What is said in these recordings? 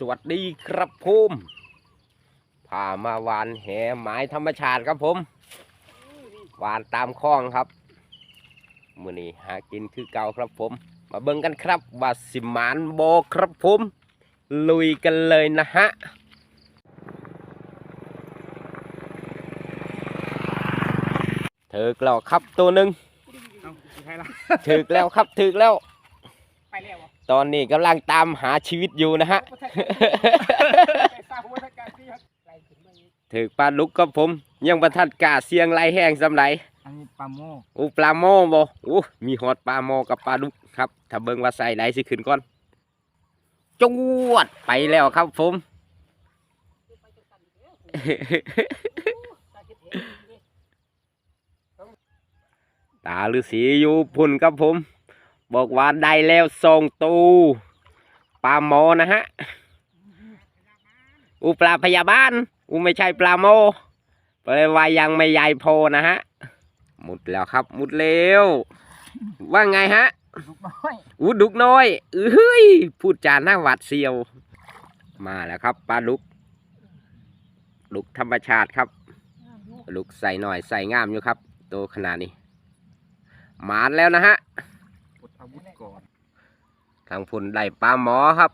สวัสดีครับผมพามาวานแหหมายธรรมชาติครับผมวานตามคลองครับมือนี้หากินคือเก่าครับผม มาเบิ่งกันครับว่าสิหมานโบครับผม ลุยกันเลยนะฮะถึกแล้วครับตัวหนึ่งเอาใช่ละถึกแล้วครับถึกแล้วไปแล้วอะ ตอนนี้กำลังตามหาชีวิตอยู่นะฮะทราบว่าการที่ไรถึงไม่ถือปลาลุกครับผม ยังประทัดกาเสียงไรแห้งสำไรอันนี้ปลาโมอูปลาโมบ่อู้มีฮอดปลาโมกับปลาดุกครับ ถ้าเบิ่งว่าใส่ไหนสิขึ้นก่อนจวดไปแล้วครับผม ตาฤาษีอยู่พุ่นครับผม บอกว่าได้แล้วส่งตูปลาโมนะฮะอูปลาพยาบาลอูไม่ใช่ปลาโมแปลว่ายังไม่ใหญ่พอนะฮะหมุดแล้วครับหมุดเร็วว่าไงฮะลูกน้อยอูดุกน้อยเอ้ยพูดจาหน้าหวาดเสียว มาแล้วครับปลาดุกดุกธรรมชาติครับดุกใส่หน่อยใส่งามอยู่ครับ โตขนาดนี้ หมานแล้วนะฮะปลด อาวุธก่อนทางพุ่นได้ปลาหมอครับ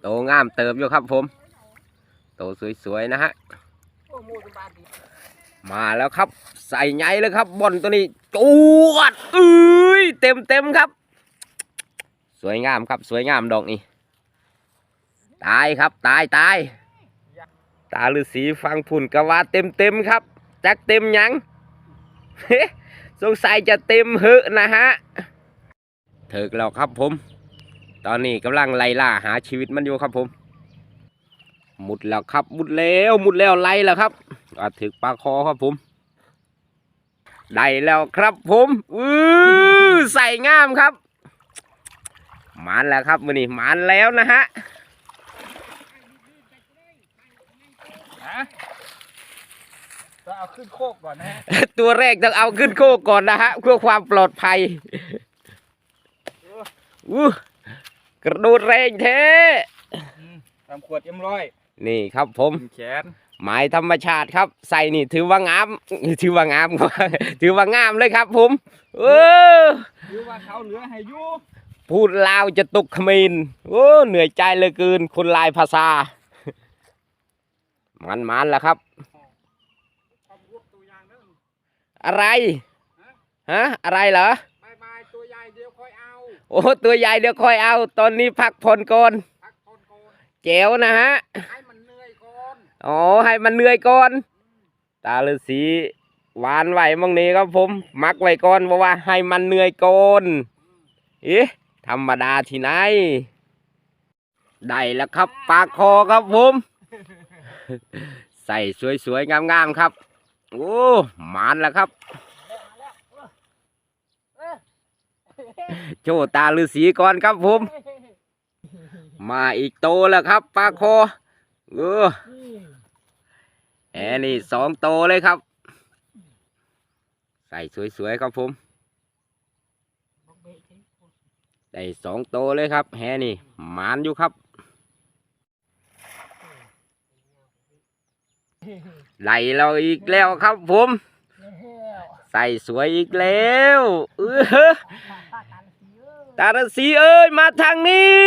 โตงามเติบอยู่ครับผม โตสวยๆนะฮะ มาแล้วครับ ใส่ไงเลยครับบอลตัวนี้จวดเอ้ยเต็มเต็มๆครับ สวยงามครับ สวยงามดอกนี้ ตายครับตายตายตาฤาษีฟังพุ่นกะว่าเต็มเต็มๆครับ จักเต็มยังสงสัยจะเต็มเหอะนะฮะ ถึกแล้วครับผม ตอนนี้กำลังไล่ล่าหาชีวิตมันอยู่ครับผม หมุดแล้วครับ หมุดแล้วหมุดแล้วไล่แล้วครับก็ถึกปลาคอครับผม ได้แล้วครับผมอือใส่งามครับหมานแล้วครับมือนี้หมานแล้วนะฮะฮะเราเอาขึ้นโคกก่อนนะฮะตัวแรกต้องเอาขึ้นโคกก่อนนะฮะเพื่อความปลอดภัย อู้กระโดดแรงแท้ทำขวดเอ็มร้อยนี่ครับผมแขนหมายธรรมชาติครับ ใส่นี่ถือว่างาม ถือว่างามถือว่างามเลยครับ ผมเออหรือว่าเขาเหลือให้อยู่พูดลาวจะตกเขมินโอ้เหนื่อยใจเหลยเกินคนลายภาษา มันมันแล้วครับทำพวกตัวอย่างนึงอะไรฮะอะไรเหรอ โอ้ตัวใหญ่เดี๋ยวค่อยเอา ตอนนี้พักผ่อนก่อนพักคนก่อนแจ๋วนะฮะให้มันเหนื่อยก่อนอ๋อให้มันเหนื่อยก่อน ตาฤาษีหวานไหวมั่งนี้ครับผม มักไว้ก่อนเพราะว่าให้มันเหนื่อยก่อนเอ๊ะธรรมดาที่ไหนได้แล้วครับปากคอครับผม ใส่สวยๆงามๆครับ โอ้หมานแล้วครับ โชว์ตาฤาษีก่อนครับผม มาอีกโตแล้วครับปลาคอเออแอนนี่สองโตเลยครับ ใส่สวยๆครับผมได้สองโตเลยครับแฮนี่หมานอยู่ครับไหลเราอีกแล้วครับผม ใส่สวยอีกแล้วเออ ตาลสีเอ้ยมาทางนี้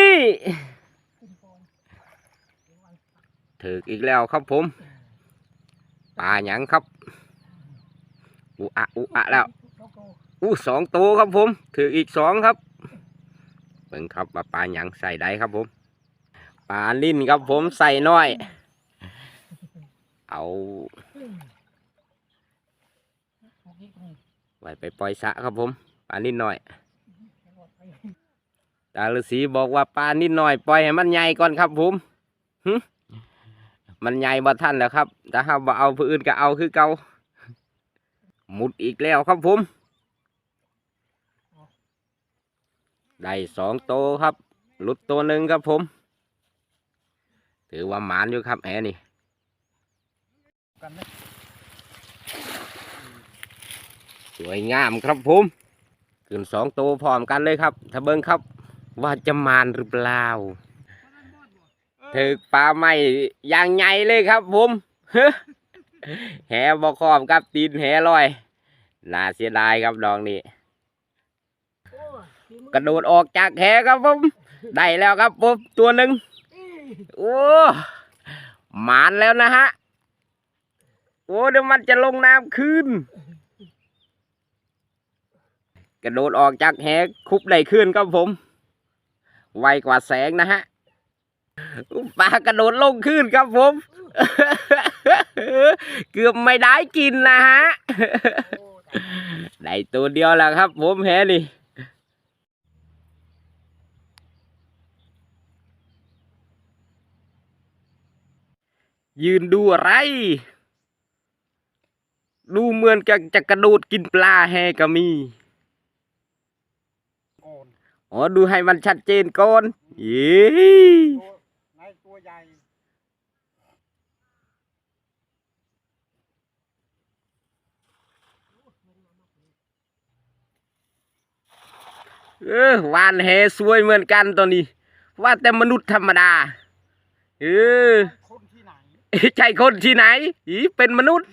ถึกอีกแล้วครับผมปลาหยังครับอุอะอุอะแล้วอู้สองโตครับผม ถืออีกสองครับเบิ่งครับว่าปลาหยังใส่ได้ครับผมปลาลิ้นครับผมใส่น้อย เอาไว้ไปปล่อยสะครับผมปลานิดหน่อย ตาฤาษีบอกว่าปลานิดหน่อยปล่อยให้มันใหญ่ก่อนครับผมมันใหญ่บ่ท่านแล้วครับถ้าหากว่าเอาผู้อื่นก็เอาคือเก่าหมุดอีกแล้วครับผมได้สองโตวครับหลุดตัวหนึ่งครับผม ถือว่าหมานอยู่ครับแหนี่กันนะสวยงามครับผม ขึ้นสองตัวพร้อมกันเลยครับ ถ้าเบิ้งครับ ว่าจะมานหรือเปล่าถึกปลาไม่อย่างใหญ่เลยครับผมแหบอคอบครับตีนแหลอยน่าเสียดายครับดอกนี้กระโดดออกจากแหครับผมได้แล้วครับผมตัวหนึ่งโอ้หมานแล้วนะฮะโอ้เดี๋ยวมันจะลงน้ำคืน กระโดดออกจากแหคุบได้ขึ้นครับผม ไวกว่าแสงนะฮะปลากระโดดลงขึ้นครับผม เกือบไม่ได้กินนะฮะได้ตัวเดียวแหละครับ ผมแหนี่ยืนดูอะไร ดูเหมือนจะจะกระโดดกินปลาแฮก็มี อ๋อดูให้มันชัดเจนก่อนย้ตัวในตัวใหญ่เออวานแหสวยเหมือนกันตัวนี้ ว่าแต่มนุษย์ธรรมดา เออใช่คนที่ไหนอีเป็นมนุษย์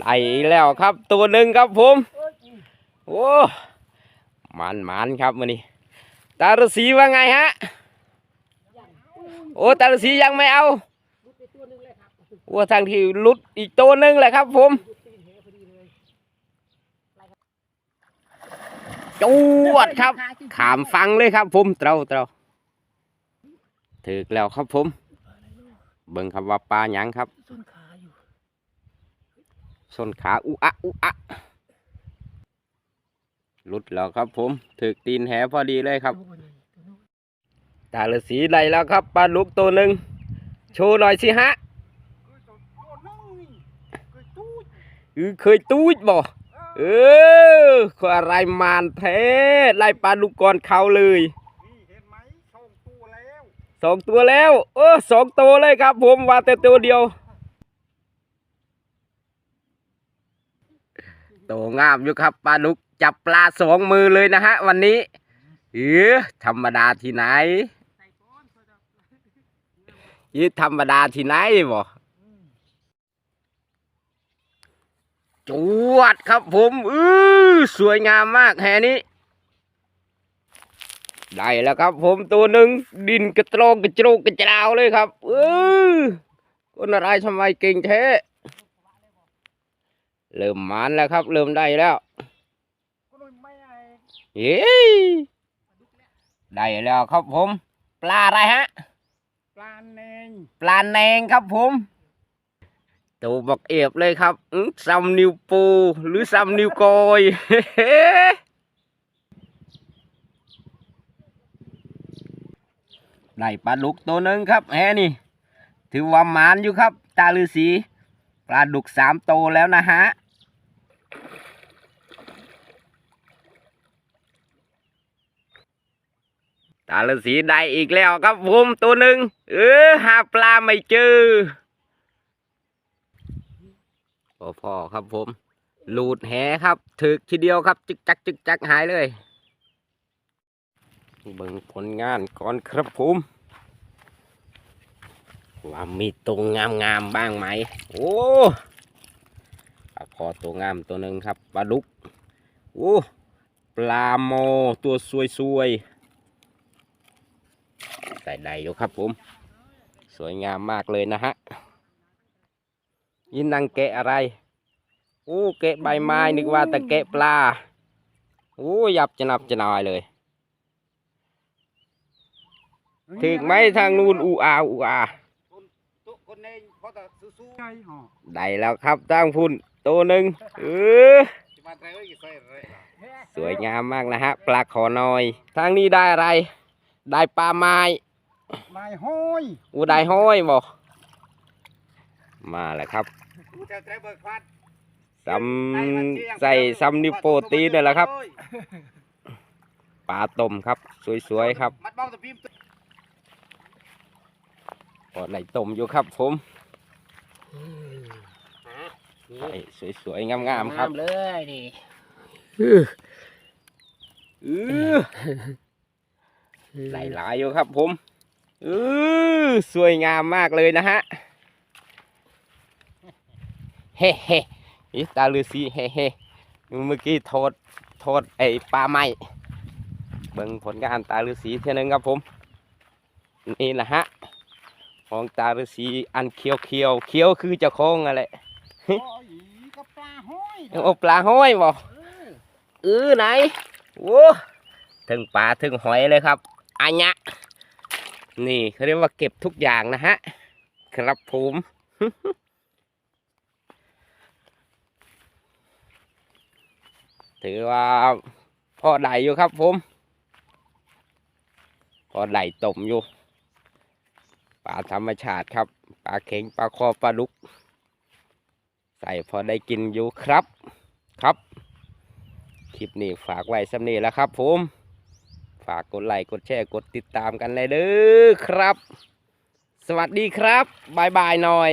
ได้แล้วครับตัวหนึ่งครับผม โอ้ มันมันครับมันนี่ตาฤาษีว่าไงฮะ โอ้ตาฤาษียังไม่เอาโอ้ทางที่ลุดอีกตัวหนึ่งแหละครับ ผมจวดครับ ขามฟังเลยครับ ผมเตราเตราถึกแล้วครับผม เบิ่งคำว่าปลาหยังครับส้นขาอยู่ส้นขาอุอะอุอะ หลุดแล้วครับผมถึกตีนแหพอดีเลยครับตัวนี้ตัวนู้นตาฤาษีได้แล้วครับปลาลูกตัวหนึ่งโชว์หน่อยสิฮะคืออเคยตูดบ่เออขออะไรมานแท้ไล่ปลาลูกก่อนเขาเลยนี่เห็นไหมช่องตัวแล้วสองตัวแล้วเออสองตัวเลยครับ ผมว่าแต่ตัวเดียวโตงามอยู่ครับปลาลูก จับปลาสองมือเลยนะฮะ วันนี้เออธรรมดาที่ไหนยี่ธรรมดาที่ไหนบ่จวดครับผมอือสวยงามมากแฮนี้ ได้แล้วครับผมตัวหนึ่งดินกระโตรกกระโจรกกระจาวเลยครับเออคนอะไรทำไมเก่งแท้เริ่มมานแล้วครับ เริ่มได้แล้ว เย้ได้แล้วครับผม ปลาอะไรฮะ ปลาเนงปลาแนงครับผมตัวบักเอฟเลยครับอื้อซ้ำนิ้วปู หรือซ้ำนิ้วโกยได้ปลาดุกตัวหนึ่งครับแฮนี่ ถือว่าหมานอยู่ครับ ตาลือสีปลาดุกสามโตวแล้วนะฮะ ตาลสีได้อีกแล้วครับผมตัวหนึ่งเออหาปลาไม่เจอพอพอครับผม หลูดแหครับถึกทีเดียวครับ จึกจักจึกจักหายเลยเบิ่งผลงานก่อนครับผมว่ามีตัวงามงามบ้างไหม โอ้ปลาคอตัวงามตัวหนึ่งครับปลาดุกโอ้ปลาโมตัวสวยสวยๆ ใส่ได้อยู่ครับผม สวยงามมากเลยนะฮะยินนังแกะอะไรโอ้แกะใบไม้นึกว่าแต่แกะปลาโอ้ยับจะนับจะนอยเลยถึกไหมทางนู้นอูอาอูอาได้แล้วครับทางพุ่นตัวหนึ่งเออจะมาแต่ก็ยิ่งใส่เลยสวยงามมากนะฮะปลาขอน้อย ทางนี้ได้อะไร ได้ปลาไม้ นายห้อยอูได้ห้อยบ่มาแล้วครับกูจะใจเบิกฟันซ้ำใส่ซ้ำนิ้วโปรตีนนี่แหละครับปลาต้มครับ สวยๆครับมัดบ้องตะพิมพ์ปอดไหลต้มอยู่ครับผมอืมใส่สวยๆงามๆครับเลยนี่เออไหลหลายอยู่ครับผม เออสวยงามมากเลยนะฮะ เฮ้เฮ้อีตาลือซีเฮ้เฮ้เมื่อกี้โทษโทษไอ้ปลาไม้เบิ่งผลงานตาลือสีเท่านึงครับผม นี่นะฮะ ของตาฤาษีอันเขียวเขียวๆเขียวคือเจ้าของอะไรโอ้ยก็ปลาห้อยโอ้ปลาห้อยบ่เออเออไหนโอ้ถึงปลาถึงหอยเลยครับอันยะ นี่เขาเรียกว่าเก็บทุกอย่างนะฮะ ครับผมถือว่าพอได้อยู่ครับผมพอได้ต้มอยู่ปลาธรรมชาติครับปลาเข็งปลาคอปลาดุก ใส่พอได้กินอยู่ครับครับ คลิปนี้ฝากไว้สำนีแล้วครับผม ฝากกดไลค์กดแชร์กดติดตามกันเลยเด้อครับ สวัสดีครับบายบายหน่อย